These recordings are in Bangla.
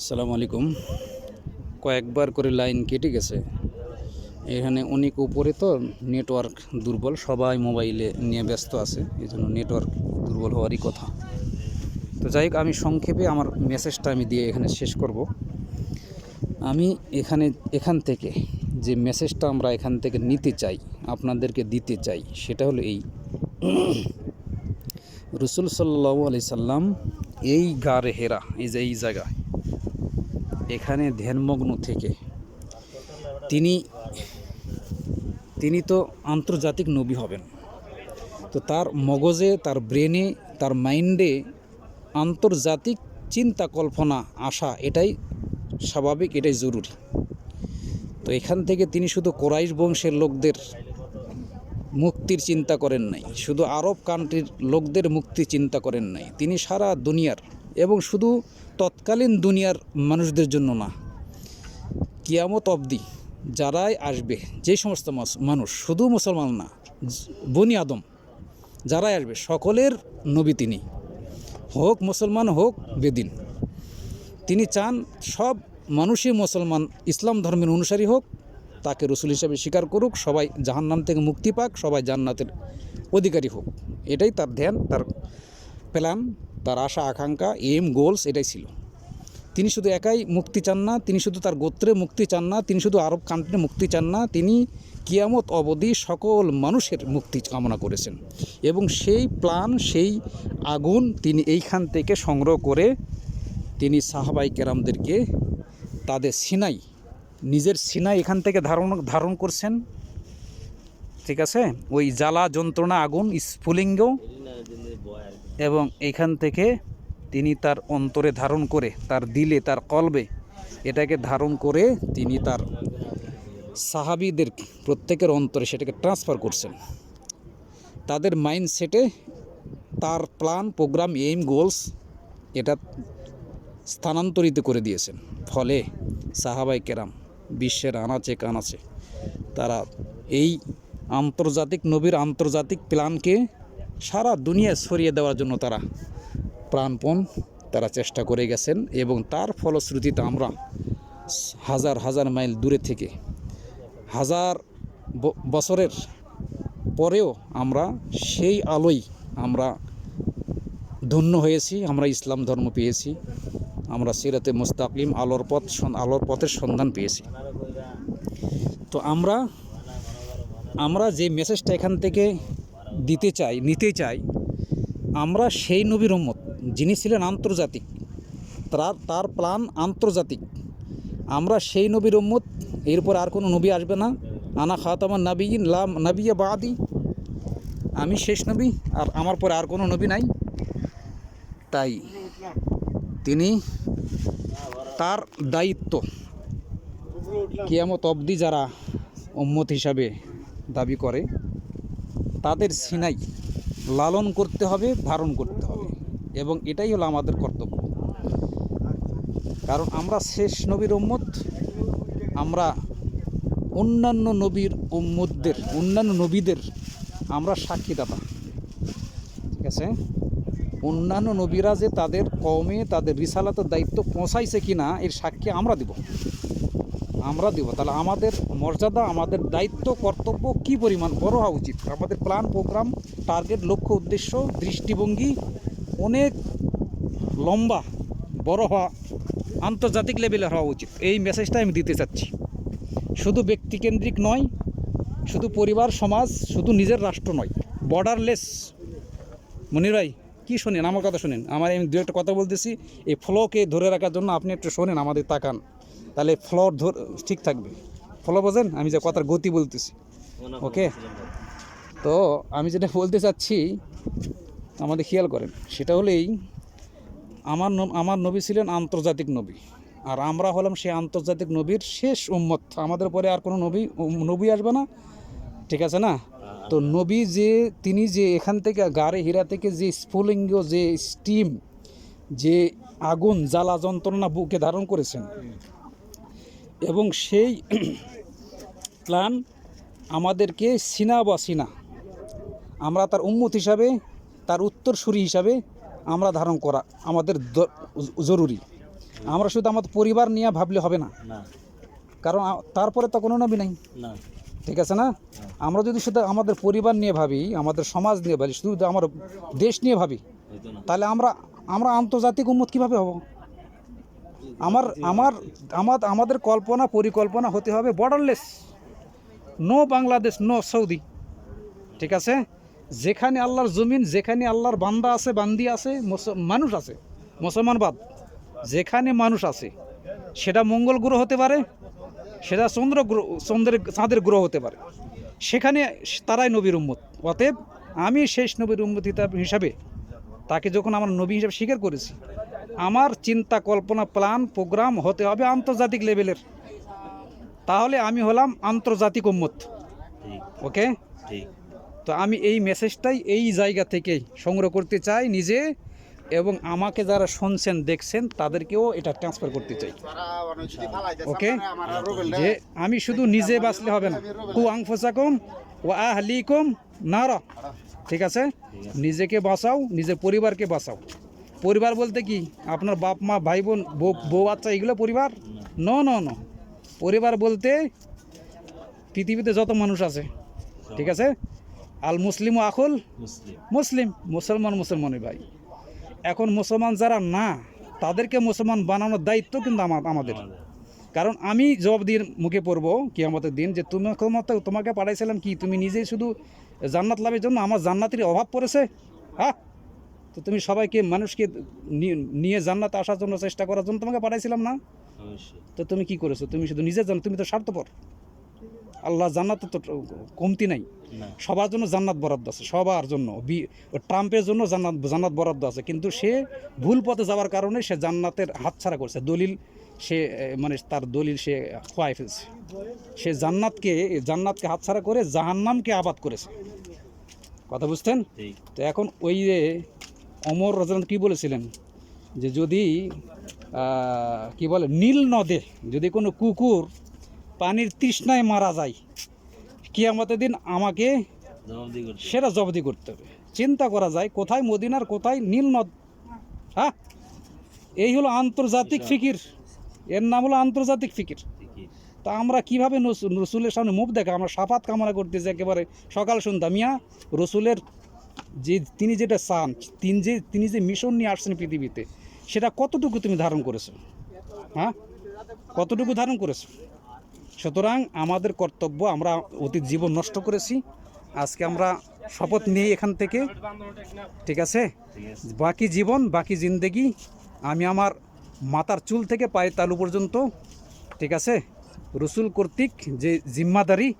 আসসালামু আলাইকুম। কয়েকবার করে লাইন কেটে গেছে। এখানে অনেক উপরে তো নেটওয়ার্ক দুর্বল, সবাই মোবাইলে নিয়ে ব্যস্ত আছে এই জন্য নেটওয়ার্ক দুর্বল হওয়ারই কথা। তো যাই হোক, আমি সংক্ষেপে আমার মেসেজটা আমি দিয়ে এখানে শেষ করব। আমি এখানে, এখান থেকে যে মেসেজটা আমরা এখান থেকে নিতে চাই, আপনাদেরকে দিতে চাই, সেটা হলো এই। রসুল সাল্লাহ আলি সাল্লাম এই গারে হেরা, এই যে এই জায়গায় এখানে ধ্যানমগ্ন থেকে। তিনি তিনি তো আন্তর্জাতিক নবী হবেন। তো তার মগজে, তার ব্রেনে, তার মাইন্ডে আন্তর্জাতিক চিন্তা কল্পনা আসা এটাই স্বাভাবিক, এটাই জরুরি। তো এখান থেকে তিনি শুধু কোরাইশ বংশের লোকদের মুক্তির চিন্তা করেন নাই, শুধু আরব কান্ট্রির লোকদের মুক্তি চিন্তা করেন নাই। তিনি সারা দুনিয়ার এবং শুধু তৎকালীন দুনিয়ার মানুষদের জন্য না, কিয়ামত অবধি যারাই আসবে, যে সমস্ত মানুষ, শুধু মুসলমান না, বনি আদম, যারাই আসবে, সকলের নবী তিনি, হোক মুসলমান, হোক বেদিন। তিনি চান সব মানুষই মুসলমান, ইসলাম ধর্মের অনুসারী হোক, তাকে রসুল হিসাবে স্বীকার করুক, সবাই জাহান্নাম থেকে মুক্তি পাক, সবাই জান্নাতের অধিকারী হোক। এটাই তার ধ্যান, তার প্ল্যান। তার আশা, আকাঙ্ক্ষা এম গোলস এটাই ছিল। তিনি শুধু একাই মুক্তি চান না, তিনি শুধু তার গোত্রে মুক্তি চান না, তিনি শুধু আরব কান্ট্রিতে মুক্তি চান না, তিনি কিয়ামত অবধি সকল মানুষের মুক্তি কামনা করেছেন। এবং সেই প্ল্যান সেই আগুন তিনি এইখান থেকে সংগ্রহ করে তিনি সাহাবাই কেরামদেরকে তাদের সিনাই, নিজের সিনাই এখান থেকে ধারণ ধারণ করছেন। ঠিক আছে? ওই জ্বালা যন্ত্রণা, আগুন, স্ফুলিঙ্গ এবং এখান থেকে তিনি তার অন্তরে ধারণ করে, তার দিলে, তার কলবে এটাকে ধারণ করে তিনি তার সাহাবিদের প্রত্যেকের অন্তরে সেটাকে ট্রান্সফার করছেন। তাদের মাইন্ডসেটে তার প্ল্যান প্রোগ্রাম এইম গোলস এটা স্থানান্তরিত করে দিয়েছেন। ফলে সাহাবাই কেরাম, বিশ্বের আনাচে কানাচে তারা এই আন্তর্জাতিক নবীর আন্তর্জাতিক প্ল্যানকে সারা দুনিয়ায় ছড়িয়ে দেওয়ার জন্য তারা প্রাণপণ তারা চেষ্টা করে গেছেন এবং তার ফলশ্রুতিতে আমরা হাজার হাজার মাইল দূরে থেকে হাজার বছরের পরেও আমরা সেই আলোই আমরা ধন্য হয়েছি, আমরা ইসলাম ধর্ম পেয়েছি, আমরা সিরাতে মুস্তাকিম আলোর পথ আলোর পথের সন্ধান পেয়েছি। তো আমরা আমরা যে মেসেজটা এখান থেকে দিতে চাই, নিতে চাই, আমরা সেই নবীর উম্মত, যিনি ছিলেন আন্তর্জাতিক, তার তার প্ল্যান আন্তর্জাতিক, আমরা সেই নবীর উম্মত, এরপর আর কোনো নবী আসবে না। আনা খাতামান নাবিয়িন লাম নাবিয়া বাদি, আমি শেষ নবী, আর আমার পরে আর কোনো নবী নাই। তাই তিনি তার দায়িত্ব কিয়ামত অবধি যারা উম্মত হিসাবে দাবি করে তাদের সিনাই লালন করতে হবে, ধারণ করতে হবে। এবং এটাই হলো আমাদের কর্তব্য। কারণ আমরা শেষ নবীর উম্মত, আমরা অন্যান্য নবীর উম্মতদের, অন্যান্য নবীদের আমরা সাক্ষীদাতা ঠিক আছে? অন্যান্য নবীরা যে তাদের কমে তাদের রিসালাতের দায়িত্ব পৌঁছাইছে কি না এর সাক্ষী আমরা দিব। আমরা দিব। তাহলে আমাদের মর্যাদা, আমাদের দায়িত্ব, কর্তব্য কি পরিমাণ বড় হওয়া উচিত? আমাদের প্ল্যান প্রোগ্রাম টার্গেট লক্ষ্য, উদ্দেশ্য, দৃষ্টিভঙ্গি অনেক লম্বা, বড় হওয়া, আন্তর্জাতিক লেভেলে হওয়া উচিত। এই মেসেজটা আমি দিতে চাচ্ছি। শুধু ব্যক্তিকেন্দ্রিক নয়, শুধু পরিবার, সমাজ, শুধু নিজের রাষ্ট্র নয় বর্ডারলেস মনির ভাই, কী শোনেন? আমার কথা শোনেন। আমার আমি দু একটা কথা বলতেছি। এই ফ্লোকে ধরে রাখার জন্য আপনি একটু শোনেন, আমাদের তাকান। তাহলে ধর ঠিক থাকবে। ফ্লো বোঝেন আমি যে কথার গতি বলতেছি। ওকে তো আমি যেটা বলতে চাচ্ছি, আমাদের খেয়াল করেন, সেটা হলেই আমার আমার নবী ছিলেন আন্তর্জাতিক নবী। আর আমরা হলাম সেই আন্তর্জাতিক নবীর শেষ উম্মত। আমাদের পরে আর কোনো নবী নবী আসবে না, ঠিক আছে না? তো নবী যে, তিনি যে এখান থেকে গাড়ে হীরা থেকে যে স্ফুলিঙ্গ, যে স্টিম যে আগুন, জ্বালা যন্ত্রণা বুকে ধারণ করেছেন এবং সেই প্ল্যান আমাদেরকে সিনা বা সিনা আমরা তার উম্মত হিসাবে তার উত্তরসূরি হিসাবে আমরা ধারণ করা আমাদের জরুরি। আমরা শুধু আমাদের পরিবার নিয়ে ভাবলে হবে না। না। কারণ তারপরে তো কোনো নবী নাই। ঠিক আছে না? আমরা যদি শুধু আমাদের পরিবার নিয়ে ভাবি আমাদের সমাজ নিয়ে ভাবি শুধু আমার দেশ নিয়ে ভাবি তাহলে আমরা আমরা আন্তর্জাতিক উন্মত কীভাবে হব? আমার আমার আমার আমাদের কল্পনা পরিকল্পনা হতে হবে borderless no Bangladesh no Saudi ঠিক আছে? যেখানে আল্লাহর জমিন যেখানে আল্লাহর বান্দা আছে বান্দি আছে মানুষ আছে মুসলমানবাদ যেখানে মানুষ আছে সেটা মঙ্গল গ্রহ হতে পারে সেটা চন্দ্র গ্রহ চন্দ্রের চাঁদের গ্রহ হতে পারে। সেখানে তারাই নবীর উম্মত। অতএব আমি শেষ নবীর উম্মত হিসাবে তাকে যখন আমার নবী হিসাবে স্বীকার করেছি আমার চিন্তা কল্পনা প্ল্যান প্রোগ্রাম হতে হবে আন্তর্জাতিক লেভেলের। তাহলে আমি হলাম আন্তর্জাতিক উম্মত। ওকে? তো আমি এই মেসেজটাই এই জায়গা থেকেই সংগ্রহ করতে চাই নিজে এবং আমাকে যারা শুনছেন দেখছেন তাদেরকেও এটা ট্রান্সফার করতে চাই। ওকে? যে আমি শুধু নিজে বাঁচলে হবে না। কু আংফসাকুম ও আহলিকুম নারা। ঠিক আছে। নিজেকে বাঁচাও নিজের পরিবারকে বাঁচাও। পরিবার বলতে কি? আপনার বাপ মা ভাই বোন বউ বাচ্চা এগুলো পরিবার? ন ন ন পরিবার বলতে পৃথিবীতে যত মানুষ আছে ঠিক আছে? আল মুসলিম ও আকুল মুসলিম। মুসলিম। মুসলমান মুসলমানের ভাই। এখন মুসলমান যারা না তাদেরকে মুসলমান বানানোর দায়িত্ব কিন্তু আমা- আমাদের। কারণ আমি জবাব দিয়ে মুখে পড়ব কি আমাদের দিন যে তুমি তোমাকে পাঠাইছিলাম কি? তুমি নিজেই শুধু জান্নাত লাভের জন্য আমার জান্নাতের অভাব পড়েছে? হ্যাঁ? তো তুমি সবাইকে মানুষকে নিয়ে জান্নাতে আসার জন্য চেষ্টা করার জন্য তোমাকে পাঠাইছিলাম না? তো তুমি কি করেছ? তুমি শুধু নিজের জানো তুমি তো স্বার্থপর। আল্লাহ জান্নাত তো কমতি নাই। সবার জন্য জান্নাত বরাদ্দ আছে সবার জন্য। ট্রাম্পের জন্য জান্নাত জান্নাত বরাদ্দ আছে। কিন্তু সে ভুল পথে যাওয়ার কারণে সে জান্নাতের হাতছাড়া করছে। দলিল সে মানে তার দলিল সে খোয়াই ফেলছে। সে জান্নাতকে জান্নাতকে হাতছাড়া করে জাহান্নামকে আবাদ করেছে। কথা বুঝতেন তো এখন ওই যে অমর রাজন কি বলেছিলেন? যে যদি কি বলে নীল নদে যদি কোনো কুকুর পানির তৃষ্ণায় মারা যায় কি আমাদের দিন আমাকে সেটা জবদি করতে হবে। চিন্তা করা যায় কোথায় মদিনার কোথায় নীল নদ? হ্যাঁ? এই হলো আন্তর্জাতিক ফিকির। এর নাম হলো আন্তর্জাতিক ফিকির। তা আমরা কীভাবে রসুলের সামনে মুখ দেখা আমরা সাফাত কামনা করতেছি একেবারে সকাল সন্ধ্যা। মিয়া রসুলের যে তিনি যেটা চান, তিনি যে তিনি যে মিশন নিয়ে আসছেন পৃথিবীতে, সেটা কতটুকু তুমি ধারণ করেছ? হ্যাঁ? কতটুকু ধারণ করেছ? সুতরাং আমাদের কর্তব্য, আমরা অতীত জীবন নষ্ট করেছি। আজকে আমরা শপথ নিয়ে এখান থেকে। ঠিক আছে? বাকি জীবন, বাকি জিন্দেগি, আমি আমার মাথার চুল থেকে পায়ের তালু পর্যন্ত, ঠিক আছে? রসুল কর্তৃক যে জিম্মাদারি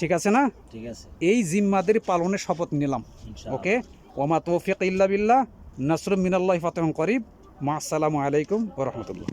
ঠিক আছে না? ঠিক আছে। এই জিম্মাদের পালনের শপথ নিলাম। ওকে? ওমা তৌফিক ইল্লা বিল্লাহ। নাসরুম মিনাল্লাহ ফাতেহ করিব। মা আসসালামু আলাইকুম ওরহমতুল্লাহ